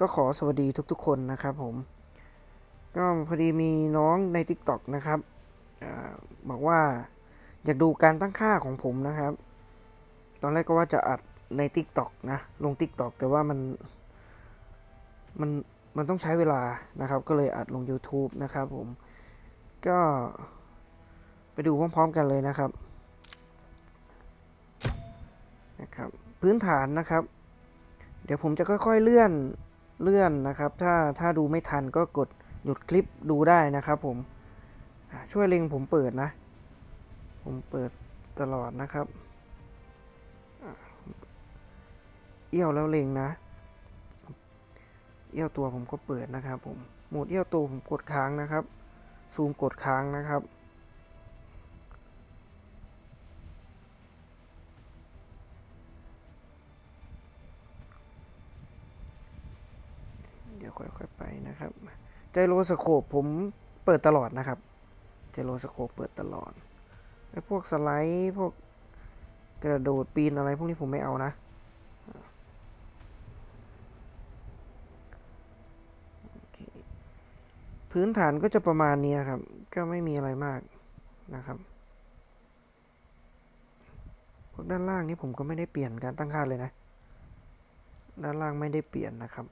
ก็ขอสวัสดีทุกๆคนนะครับผม ก็พอดีมีน้องใน TikTok นะครับอบอกว่าอยากดูการตั้งค่าของผมนะครับ ตอนแรกก็ว่าจะอัดใน TikTok นะลง TikTok แต่ว่ามันมันมันต้องใช้เวลานะครับ ก็เลยอัดลง YouTube นะครับผม ก็ไปดูพร้อมๆกันเลยนะครับนะครับ พื้นฐานนะครับ เดี๋ยวผมจะค่อยๆเลื่อน เลื่อนนะครับ ถ้าถ้าดูไม่ทันก็กดหยุดคลิปดูได้นะครับผมช่วยเล็งผมเปิดนะ ผมเปิดตลอดนะครับ เอี้ยวแล้วเล็งนะ เอี้ยวตัวผมก็เปิดนะครับผมโหมดเอี้ยวตัวผมกดค้างนะครับ ซูมกดค้างนะครับ เดี๋ยวค่อยๆ ไปนะครับไจโรสโคปผมเปิดตลอดนะครับไจโรสโคปเปิดตลอดไอ้พวกสไลด์พวกกระโดดปีนอะไรพวกนี้ผมไม่เอานะพื้นฐานก็จะประมาณนี้ครับ ก็ไม่มีอะไรมากนะครับพวกด้านล่างนี้ผมก็ไม่ได้เปลี่ยนการตั้งค่าเลยนะ ด้านล่างไม่ได้เปลี่ยนนะครับ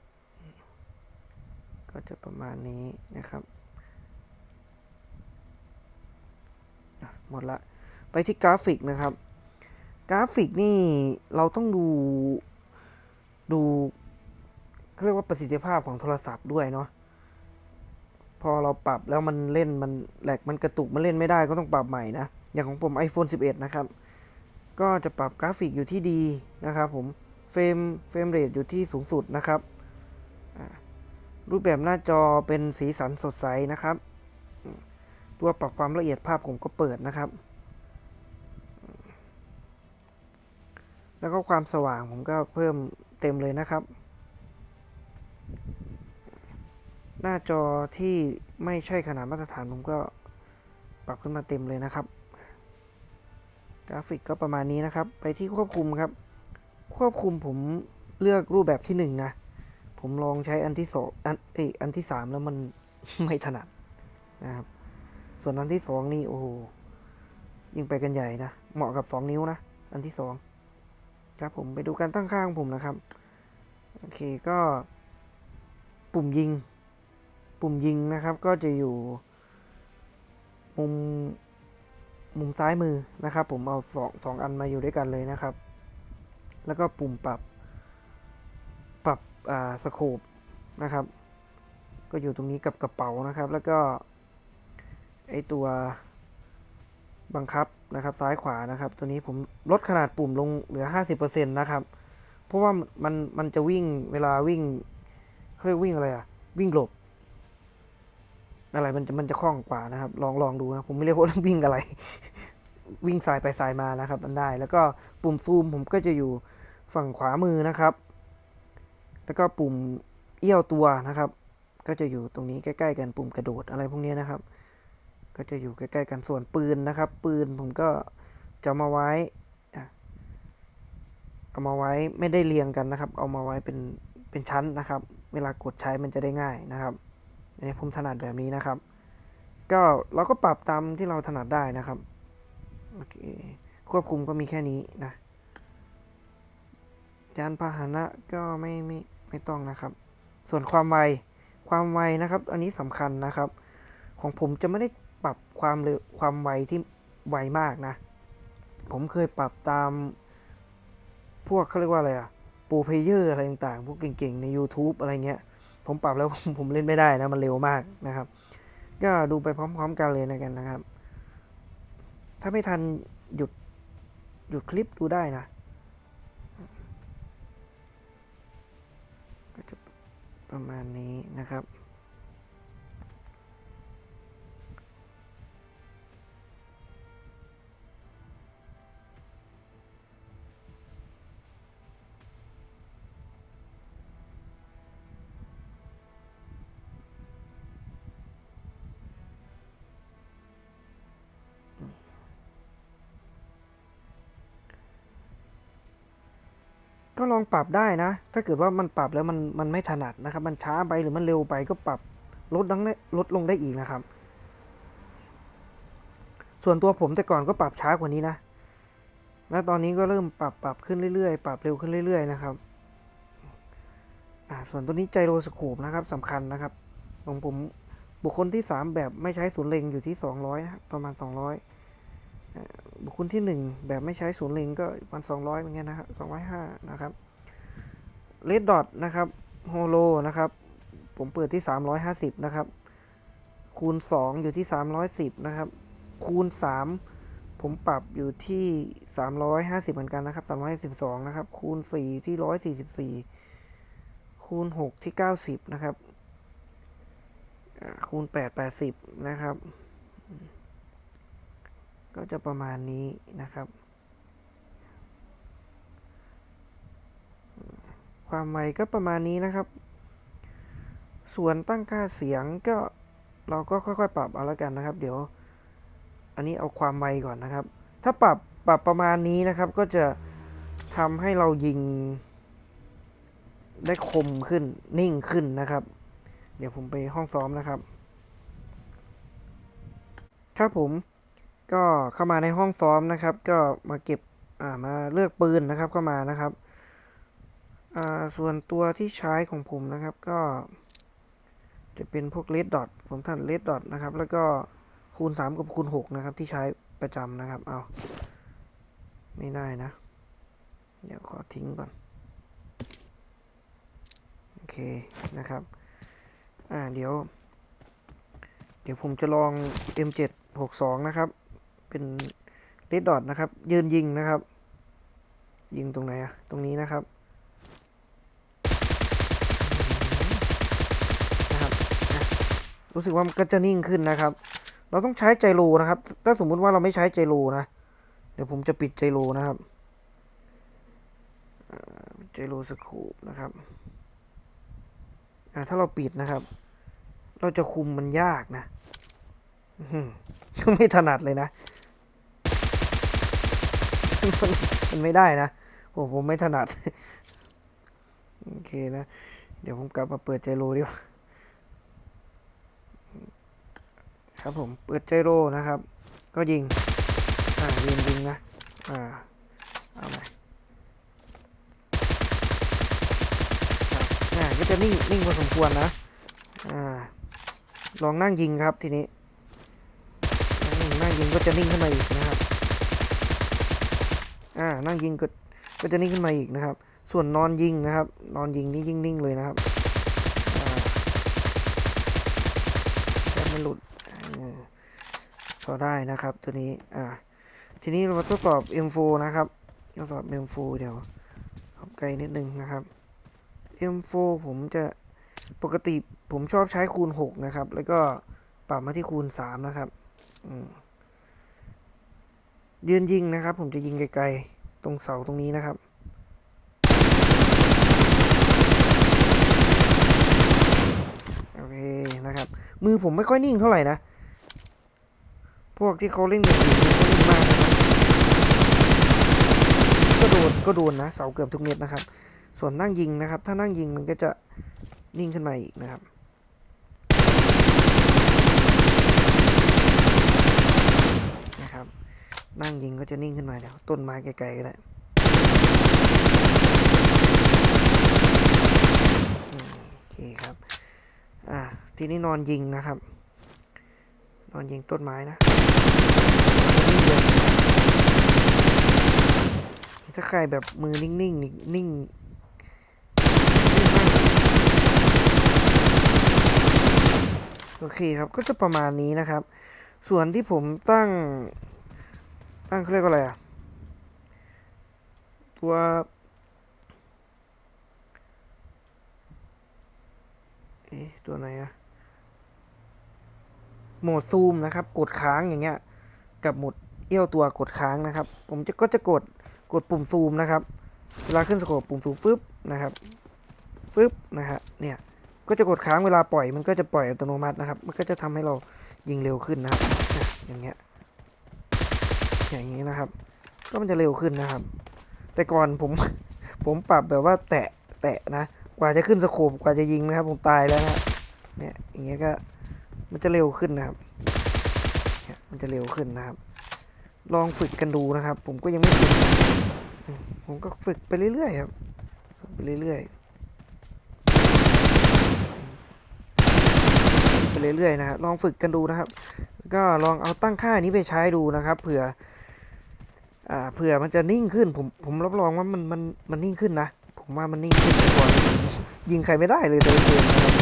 ก็จะประมาณนี้นะครับ หมดละ ไปที่กราฟิกนะครับ กราฟิกนี่เราต้องดูดูเขาเรียกว่าประสิทธิภาพของโทรศัพท์ด้วยเนาะพอเราปรับแล้วมันเล่นมันแหลกมันกระตุกมันเล่นไม่ได้ก็ต้องปรับใหม่นะ อย่างของผม iPhone 11 นะครับ ก็จะปรับกราฟิกอยู่ที่ดีนะครับผมเฟรมเฟรมเรทอยู่ที่สูงสุดนะครับอ่า รูปแบบหน้าจอเป็นสีสันสดใสนะครับ ตัวปรับความละเอียดภาพผมก็เปิดนะครับ แล้วก็ความสว่างผมก็เพิ่มเต็มเลยนะครับ หน้าจอที่ไม่ใช่ขนาดมาตรฐานผมก็ปรับขึ้นมาเต็มเลยนะครับ กราฟิกก็ประมาณนี้นะครับ ไปที่ควบคุมครับ ควบคุมผมเลือกรูปแบบที่หนึ่งนะ ผมลองใช้อันที่สองอันเอยอันที่สามแล้วมันไม่ถนัดนะครับ ส่วนอันที่สองนี่โอ้โหยิ่งไปกันใหญ่นะเหมาะกับสองนิ้วนะอันที่สองครับผมไปดูการตั้งค่าของผมนะครับโอเคก็ปุ่มยิง ปุ่มยิงนะครับ ก็จะอยู่มุมมุมซ้ายมือนะครับ ผมเอาสองสองอันมาอยู่ด้วยกันเลยนะครับ แล้วก็ปุ่มปรับ สโคปนะครับ ก็อยู่ตรงนี้กับกระเป๋านะครับ แล้วก็ไอตัวบังคับนะครับซ้ายขวานะครับ ตัวนี้ผมลดขนาดปุ่มลงเหลือ 50%นะครับ เพราะว่ามันมันจะวิ่งเวลาวิ่งเขาเรียกวิ่งอะไรอะวิ่งหลบ อะไรมันจะมันจะคล่องกว่านะครับ ลองลองดูนะผมไม่เรียกว่าวิ่งอะไร วิ่งสายไปสายมานะครับ มันได้ แล้วก็ปุ่มซูมผมก็จะอยู่ฝั่งขวามือนะครับ แล้วก็ปุ่มเอี้ยวตัวนะครับ ก็จะอยู่ตรงนี้ใกล้ ๆ กันปุ่มกระโดดอะไรพวกนี้นะครับ ก็จะอยู่ใกล้ ๆ กันส่วนปืนนะครับ ปืนผมก็จะมาไว้เอามาไว้ไม่ได้เรียงกันนะครับ เอามาไว้เป็นเป็นชั้นนะครับ เวลากดใช้มันจะได้ง่ายนะครับอันนี้ผมถนัดแบบนี้นะครับ ก็เราก็ปรับตามที่เราถนัดได้นะครับโอเคควบคุมก็มีแค่นี้นะยานพาหนะก็ไม่ไม่ ไม่ต้องนะครับ ส่วนความไว ความไวนะครับ อันนี้สำคัญนะครับ ของผมจะไม่ได้ปรับความเร็วความไวที่ไวมากนะ ผมเคยปรับตาม พวกเขาเรียกว่าอะไรอะปรเพเยอร์อะไรต่างๆ พวกเก่งๆ ใน YouTube อะไรเงี้ย ผมปรับแล้วผมเล่นไม่ได้นะ มันเร็วมากนะครับ ก็ดูไปพร้อมๆกันเลยนะกันนะครับ ถ้าไม่ทันหยุดหยุดคลิปดูได้นะ ประมาณนี้นะครับ ก็ลองปรับได้นะ ถ้าเกิดว่ามันปรับแล้วมันมันไม่ถนัดนะครับ มันช้าไปหรือมันเร็วไปก็ปรับลดดังได้ลดลงได้อีกนะครับ ส่วนตัวผมแต่ก่อนก็ปรับช้ากว่านี้นะ แล้วตอนนี้ก็เริ่มปรับปรับขึ้นเรื่อยๆ ปรับเร็วขึ้นเรื่อยๆนะครับอ่าส่วนตัวนี้ไจโรสโคปนะครับสำคัญนะครับของผมบุคคลที่ 3 แบบไม่ใช้ศูนย์เล็งอยู่ที่ 200นะครับประมาณ 200อ่า บุคคลที่ 1 แบบไม่ใช้ศูนย์ล็งก็ประมาณ200เหมือนกันนะครับ205นะครับเลดดอทนะครับโฮโลนะครับ ผมเปิดที่ 350 นะครับ คูณ 2 อยู่ที่ 310 นะครับ คูณ 3 ผมปรับอยู่ที่ 350 เหมือนกันนะครับ 312 นะครับ คูณ 4 ที่ 144 คูณ 6 ที่ 90 นะครับ คูณ 8 80 นะครับ ก็จะประมาณนี้นะครับ ความไวก็ประมาณนี้นะครับ ส่วนตั้งค่าเสียงก็เราก็ค่อยๆ ปรับเอาละกันนะครับ เดี๋ยว อันนี้เอาความไวก่อนนะครับ ถ้าปรับปรับประมาณนี้นะครับ ก็จะทำให้เรายิงได้คมขึ้นนิ่งขึ้นนะครับ เดี๋ยวผมไปห้องซ้อมนะครับ ครับผม ก็เข้ามาในห้องซ้อมนะครับ ก็มาเก็บอ่ามาเลือกปืนนะครับเข้ามานะครับอ่าส่วนตัวที่ใช้ของผมนะครับก็ จะเป็นพวกเลดดอทผมทันเลดดอทนะครับ แล้วก็คูณ 3 กับคูณ 6 นะครับ ที่ใช้ประจำนะครับ เอาไม่ได้นะ เดี๋ยวขอทิ้งก่อน โอเคนะครับ อ่าเดี๋ยว เดี๋ยวผมจะลอง M762 นะครับ เป็นเลดดอทนะครับ ยืนยิงนะครับ ยิงตรงไหนอะตรงนี้นะครับนะครับ รู้สึกว่ามันก็จะนิ่งขึ้นนะครับ เราต้องใช้ไจโรนะครับ ถ้าสมมุติว่าเราไม่ใช้ไจโรนะ เดี๋ยวผมจะปิดไจโรนะครับอ่าไจโรสโคปนะครับถ้าเราปิดนะครับ เราจะคุมมันยากนะไม่ถนัดเลยนะ มันไม่ได้นะโอ้ผมไม่ถนัด โอเคนะ เดี๋ยวผมกลับมาเปิดใจโรดีกว่า ครับผม เปิดใจโรนะครับ ก็ยิง อ่ายิงยิงนะ อ่า เอาไปครับอ่าก็จะนิ่งนิ่งพอสมควรนะ อ่า ลองนั่งยิงครับทีนี้ นั่งยิงก็จะนิ่งขึ้นมาอีกนะครับ อ่านั่งยิงก็ก็จะนิ่งขึ้นมาอีกนะครับ ส่วนนอนยิงนะครับ นอนยิงนี่ยิ่งนิ่งเลยนะครับแค่ไม่หลุดพอได้นะครับตัวนี้อ่าทีนี้เรามาทดสอบ M4 นะครับทดสอบ M4 เดี๋ยวขอบไกลนิดนึงนะครับ M4 ผมจะปกติผมชอบใช้คูณ 6 นะครับ แล้วก็ปรับมาที่คูณ 3 นะครับ อืม ยืนยิงนะครับ ผมจะยิงไกลๆ ตรงเสาตรงนี้นะครับ โอเคนะครับ มือผมไม่ค่อยนิ่งเท่าไหร่นะ พวกที่เขาเล่นแบบนี้เขานิ่งมากก็โดนก็โดนนะ เสาเกือบทุกเม็ดนะครับ ส่วนนั่งยิงนะครับ ถ้านั่งยิงมันก็จะนิ่งขึ้นมาอีกนะครับ นั่งยิงก็จะนิ่งขึ้นมาเดี๋ยวต้นไม้ไกลๆก็ได้โอเคครับ อ่าทีนี้นอนยิงนะครับ นอนยิงต้นไม้นะถ้าใครแบบมือนิ่งๆนิ่งนิ่งโอเคครับก็จะประมาณนี้นะครับ ส่วนที่ผมตั้ง ตั้งเขาเรียกว่าอะไรอะ ตัว เอ๊ะ ตัวไหนอะ โหมดซูมนะครับ กดค้างอย่างเงี้ย กับโหมดเอี้ยวตัวกดค้างนะครับ ผมจะก็จะกดกดปุ่มซูมนะครับ เวลาขึ้นสโคปปุ่มซูมฟึบนะครับฟึบนะฮะ เนี่ย ก็จะกดค้างเวลาปล่อยมันก็จะปล่อยอัตโนมัตินะครับ มันก็จะทำให้เรายิงเร็วขึ้นนะครับอะอย่างเงี้ย อย่างนี้นะครับ ก็มันจะเร็วขึ้นนะครับ แต่ก่อนผมผมปรับแบบว่าแตะแตะนะ กว่าจะขึ้นสโคปกว่าจะยิงนะครับ ผมตายแล้วนะเนี่ยอย่างเงี้ยก็มันจะเร็วขึ้นนะครับมันจะเร็วขึ้นนะครับ ลองฝึกกันดูนะครับ ผมก็ยังไม่ฝึกผมก็ฝึกไปเรื่อยๆครับไปเรื่อยๆไปเรื่อยๆนะครับลองฝึกกันดูนะครับ ก็ลองเอาตั้งค่านี้ไปใช้ดูนะครับ เผื่อ อ่าเผื่อมันจะนิ่งขึ้น ผมผมรับรองว่ามันมันมันนิ่งขึ้นนะ ผมว่ามันนิ่งขึ้นกว่ายิงใครไม่ได้เลยแต่ละเกมนะครับ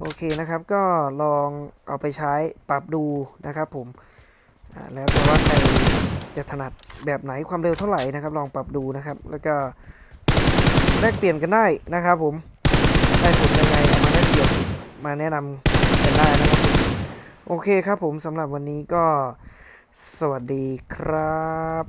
โอเคนะครับก็ลองเอาไปใช้ปรับดูนะครับ ผมแล้วแต่ว่าใครจะถนัดแบบไหนความเร็วเท่าไหร่นะครับ ลองปรับดูนะครับ แล้วก็แลกเปลี่ยนกันได้นะครับผมได้ผลยังไงมาแลกเปลี่ยนมาแนะนำกันได้นะครับโอเคครับผมสำหรับวันนี้ก็ สวัสดีครับ